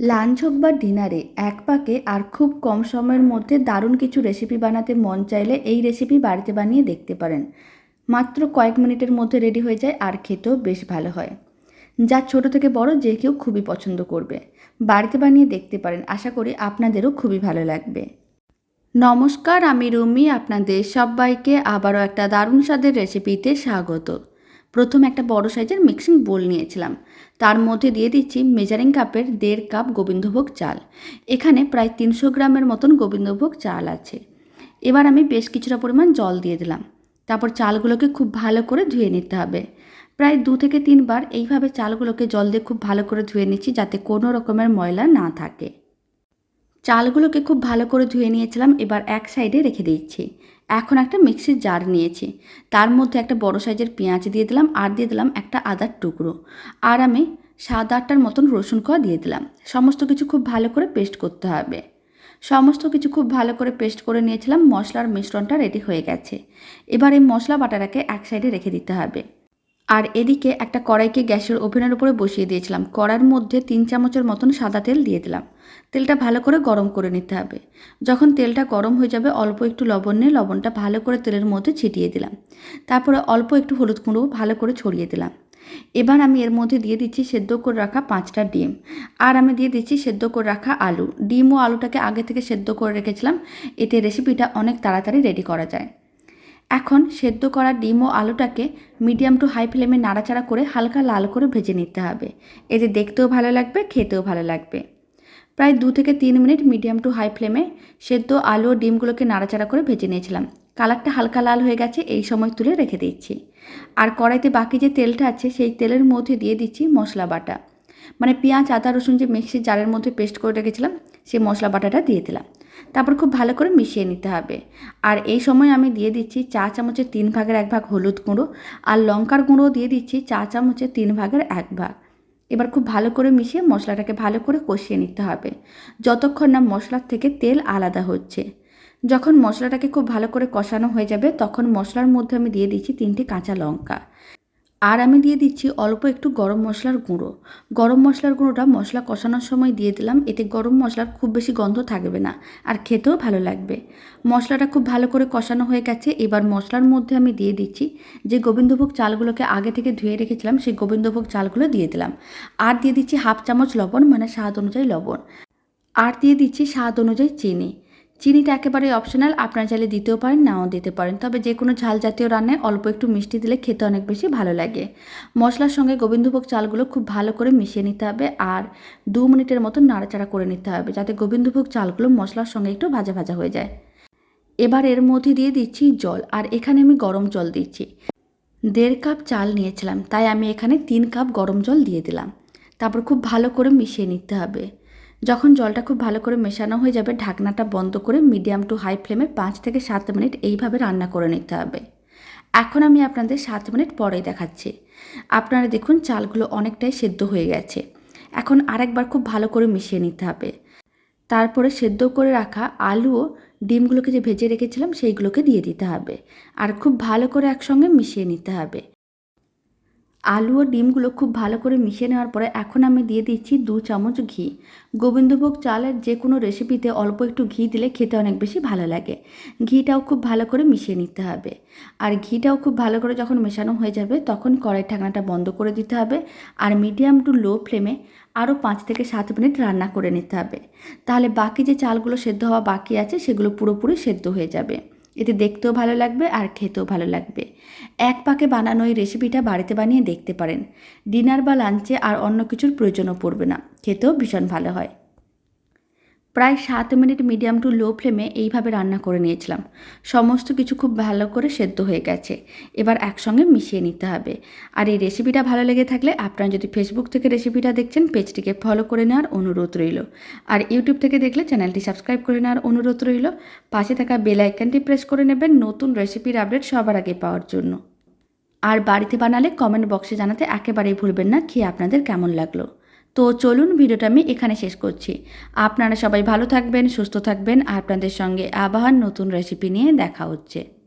Lunch হোক বা ডিনারে, এক পাকে আর খুব কম সময়ের মধ্যে দারুণ কিছু রেসিপি বানাতে মন চাইলে এই রেসিপি বাড়িতে বানিয়ে দেখতে পারেন। মাত্র কয়েক মিনিটের মধ্যে রেডি হয়ে যায় আর খেতেও বেশ ভালো হয়। যা ছোট থেকে বড় যে কেউ খুবই পছন্দ করবে। বাড়িতে বানিয়ে দেখতে পারেন। আশা করি আপনাদেরও খুবই ভালো লাগবে। নমস্কার, আমি রুমি। আপনাদের সবাইকে আবারও একটা দারুণ স্বাদের রেসিপিতে স্বাগত। প্রথম একটা বড় সাইজের মিক্সিং বোল নিয়েছিলাম। তার মধ্যে দিয়ে দিচ্ছি মেজারিং কাপের দেড় কাপ গোবিন্দভোগ চাল। এখানে প্রায় তিনশো গ্রামের মতন গোবিন্দভোগ চাল আছে। এবার আমি বেশ কিছুটা পরিমাণ জল দিয়ে দিলাম। তারপর চালগুলোকে খুব ভালো করে ধুয়ে নিতে হবে। প্রায় দু থেকে তিনবার এইভাবে চালগুলোকে জল দিয়ে খুব ভালো করে ধুয়ে নিচ্ছি যাতে কোনো রকমের ময়লা না থাকে। চালগুলোকে খুব ভালো করে ধুয়ে নিয়েছিলাম। এবার এক সাইডে রেখে দিচ্ছি। এখন একটা মিক্সির জার নিয়েছি। তার মধ্যে একটা বড় সাইজের পেঁয়াজ দিয়ে দিলাম আর দিয়ে দিলাম একটা আদার টুকরো। আর আমি সাত আটটার মতন রসুন কোয়া দিয়ে দিলাম। সমস্ত কিছু খুব ভালো করে পেস্ট করতে হবে। সমস্ত কিছু খুব ভালো করে পেস্ট করে নিয়েছিলাম, মশলার মিশ্রণটা রেডি হয়ে গেছে। এবার এই মশলা বাটাটাকে এক সাইডে রেখে দিতে হবে। আর এদিকে একটা কড়াইকে গ্যাসের ওভেনের উপরে বসিয়ে দিয়েছিলাম। কড়ার মধ্যে তিন চামচের মতন সাদা তেল দিয়ে দিলাম। তেলটা ভালো করে গরম করে নিতে হবে। যখন তেলটা গরম হয়ে যাবে, অল্প একটু লবণ নিয়ে লবণটা ভালো করে তেলের মধ্যে ছিটিয়ে দিলাম। তারপরে অল্প একটু হলুদ গুঁড়ো ভালো করে ছড়িয়ে দিলাম। এবার আমি এর মধ্যে দিয়ে দিচ্ছি সেদ্ধ করে রাখা পাঁচটা ডিম। আর আমি দিয়ে দিচ্ছি সেদ্ধ করে রাখা আলু। ডিম ও আলুটাকে আগে থেকে সেদ্ধ করে রেখেছিলাম। এতে রেসিপিটা অনেক তাড়াতাড়ি রেডি করা যায়। এখন সেদ্ধ করা ডিম ও আলুটাকে মিডিয়াম টু হাই ফ্লেমে নাড়াচাড়া করে হালকা লাল করে ভেজে নিতে হবে। এতে দেখতেও ভালো লাগবে, খেতেও ভালো লাগবে। প্রায় দু থেকে তিন মিনিট মিডিয়াম টু হাই ফ্লেমে সেদ্ধ আলু ও ডিমগুলোকে নাড়াচাড়া করে ভেজে নিয়েছিলাম। কালারটা হালকা লাল হয়ে গেছে, এই সময় তুলে রেখে দিচ্ছি। আর কড়াইতে বাকি যে তেলটা আছে, সেই তেলের মধ্যে দিয়ে দিচ্ছি মশলা বাটা। মানে পেঁয়াজ, আদা, রসুন যে মিক্সির জারের মধ্যে পেস্ট করে রেখেছিলাম সেই মশলা বাটাটা দিয়ে দিলাম। তারপর খুব ভালো করে মিশিয়ে নিতে হবে। আর এই সময় আমি দিয়ে দিচ্ছি চা চামচের তিন ভাগের এক ভাগ হলুদ গুঁড়ো, আর লঙ্কার গুঁড়ো দিয়ে দিচ্ছি চা চামচের তিন ভাগের এক ভাগ। এবার খুব ভালো করে মিশিয়ে মশলাটাকে ভালো করে কষিয়ে নিতে হবে। যতক্ষণ না মশলার থেকে তেল আলাদা হচ্ছে। যখন মশলাটাকে খুব ভালো করে কষানো হয়ে যাবে, তখন মশলার মধ্যে আমি দিয়ে দিচ্ছি তিনটে কাঁচা লঙ্কা। আর আমি দিয়ে দিচ্ছি অল্প একটু গরম মশলার গুঁড়ো। গরম মশলার গুঁড়োটা মশলা কষানোর সময় দিয়ে দিলাম, এতে গরম মশলার খুব বেশি গন্ধ থাকবে না আর খেতেও ভালো লাগবে। মশলাটা খুব ভালো করে কষানো হয়ে গেছে, এবার মশলার মধ্যে আমি দিয়ে দিচ্ছি যে গোবিন্দভোগ চালগুলোকে আগে থেকে ধুয়ে রেখেছিলাম, সেই গোবিন্দভোগ চালগুলো দিয়ে দিলাম। আর দিয়ে দিচ্ছি হাফ চামচ লবণ মানে স্বাদ অনুযায়ী লবণ। আর দিয়ে দিচ্ছি স্বাদ অনুযায়ী চিনি। চিনিটা একেবারে অপশনাল আপনারা চাইলে দিতেও পারেন, নাও দিতে পারেন। তবে যে কোনো ঝাল জাতীয় রান্নায় অল্প একটু মিষ্টি দিলে খেতে অনেক বেশি ভালো লাগে। মশলার সঙ্গে গোবিন্দভোগ চালগুলো খুব ভালো করে মিশিয়ে নিতে হবে আর দু মিনিটের মতো নাড়াচাড়া করে নিতে হবে যাতে গোবিন্দভোগ চালগুলো মশলার সঙ্গে একটু ভাজা ভাজা হয়ে যায়। এবার এর মধ্যে দিয়ে দিচ্ছি জল, আর এখানে আমি গরম জল দিচ্ছি। দেড় কাপ চাল নিয়েছিলাম, তাই আমি এখানে তিন কাপ গরম জল দিয়ে দিলাম। তারপর খুব ভালো করে মিশিয়ে নিতে হবে। যখন জলটা খুব ভালো করে মেশানো হয়ে যাবে, ঢাকনাটা বন্ধ করে মিডিয়াম টু হাই ফ্লেমে পাঁচ থেকে সাত মিনিট এইভাবে রান্না করে নিতে হবে। এখন আমি আপনাদের সাত মিনিট পরে দেখাচ্ছি। আপনারা দেখুন চালগুলো অনেকটাই সেদ্ধ হয়ে গেছে। এখন আরেকবার খুব ভালো করে মিশিয়ে নিতে হবে। তারপরে সেদ্ধ করে রাখা আলু ও ডিমগুলোকে যে ভেজে রেখেছিলাম, সেইগুলোকে দিয়ে দিতে হবে। আর খুব ভালো করে একসঙ্গে মিশিয়ে নিতে হবে। আলু ও ডিমগুলো খুব ভালো করে মিশিয়ে নেওয়ার পরে এখন আমি দিয়ে দিচ্ছি দু চামচ ঘি। গোবিন্দভোগ চালের যে কোনো রেসিপিতে অল্প একটু ঘি দিলে খেতে অনেক বেশি ভালো লাগে। ঘিটাও খুব ভালো করে মিশিয়ে নিতে হবে। আর ঘিটাও খুব ভালো করে যখন মেশানো হয়ে যাবে তখন কড়াই ঢাকনাটা বন্ধ করে দিতে হবে। আর মিডিয়াম টু লো ফ্লেমে আরও পাঁচ থেকে সাত মিনিট রান্না করে নিতে হবে। তাহলে বাকি যে চালগুলো সেদ্ধ হওয়া বাকি আছে সেগুলো পুরোপুরি সেদ্ধ হয়ে যাবে। এতে দেখতেও ভালো লাগবে আর খেতেও ভালো লাগবে। এক পাকে বানানো এই রেসিপিটা বাড়িতে বানিয়ে দেখতে পারেন। ডিনার বা লাঞ্চে আর অন্য কিছুর প্রয়োজনও পড়বে না। খেতেও ভীষণ ভালো হয়। প্রায় সাত মিনিট মিডিয়াম টু লো ফ্লেমে এইভাবে রান্না করে নিয়েছিলাম। সমস্ত কিছু খুব ভালো করে সেদ্ধ হয়ে গেছে। এবার একসঙ্গে মিশিয়ে নিতে হবে। আর এই রেসিপিটা ভালো লেগে থাকলে আপনারা যদি ফেসবুক থেকে রেসিপিটা দেখছেন, পেজটিকে ফলো করে নেওয়ার অনুরোধ রইল। আর ইউটিউব থেকে দেখলে চ্যানেলটি সাবস্ক্রাইব করে নেওয়ার অনুরোধ রইল। পাশে থাকা বেল আইকনটি প্রেস করে নেবেন নতুন রেসিপির আপডেট সবার আগে পাওয়ার জন্য। আর বাড়িতে বানালে কমেন্ট বক্সে জানাতে একেবারেই ভুলবেন না, খেয়ে আপনাদের কেমন লাগল? তো চলুন ভিডিওটা আমি এখানে শেষ করছি। আপনারা সবাই ভালো থাকবেন, সুস্থ থাকবেন, আর আপনাদের সঙ্গে আবার নতুন রেসিপি নিয়ে দেখা হচ্ছে।